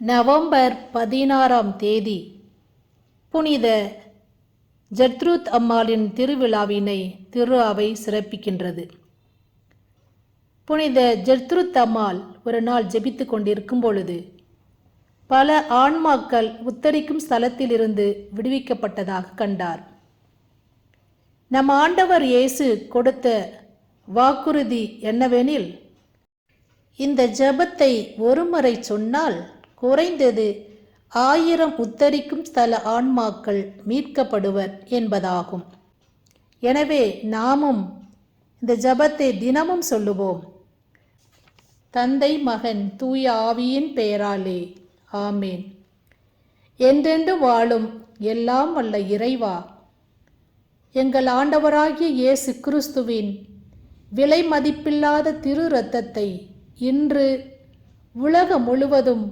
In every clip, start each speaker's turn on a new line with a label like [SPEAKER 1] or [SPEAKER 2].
[SPEAKER 1] November பதினாறாம் தேதி புனித ஜத்ருத் அம்மாளின் திருவிழாவினை திரு அவை சிறப்பிக்கின்றது. புனித ஜத்ருத் அம்மாள் ஒரு நாள் ஜெபித்து கொண்டிருக்கும் பொழுது பல ஆன்மாக்கள் உத்தரிக்கும் ஸ்தலத்திலிருந்து விடுவிக்கப்பட்டதாக கண்டார். நம் ஆண்டவர் இயேசு கொடுத்த வாக்குறுதி என்னவெனில் இந்த ஜெபத்தை ஒருமுறை சொன்னால் குறைந்தது ஆயிரம் உத்தரிக்கும் ஸ்தல ஆன்மாக்கள் மீட்கப்படுவர் என்பதாகும். எனவே நாமும் இந்த ஜெபத்தை தினமும் சொல்லுவோம். தந்தை மகன் தூய ஆவியின் பெயராலே. ஆமேன். என்றென்று வாழும் எல்லாம் வல்ல இறைவா. எங்கள் ஆண்டவராகிய இயேசு கிறிஸ்துவின் விலை மதிப்பில்லாத திரு இரத்தத்தை இன்று உலகம் முழுவதும்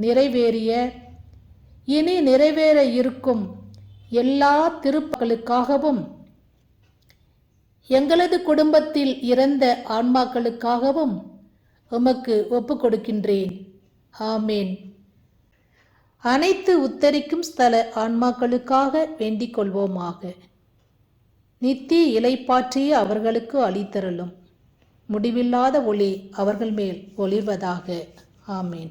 [SPEAKER 1] நிறைவேறிய இனி நிறைவேற இருக்கும் எல்லா திருப்பங்களுக்காகவும் எங்களது குடும்பத்தில் இறந்த ஆன்மாக்களுக்காகவும் உமக்கு ஒப்பு கொடுக்கின்றேன் ஆமேன். அனைத்து உத்தரிக்கும் ஸ்தல ஆன்மாக்களுக்காக வேண்டிக் கொள்வோமாக. நித்திய இலைப்பாற்றிய அவர்களுக்கு அளித்தரலும் முடிவில்லாத ஒளி அவர்கள் மேல் ஒளிர்வதாக. ஆமேன்.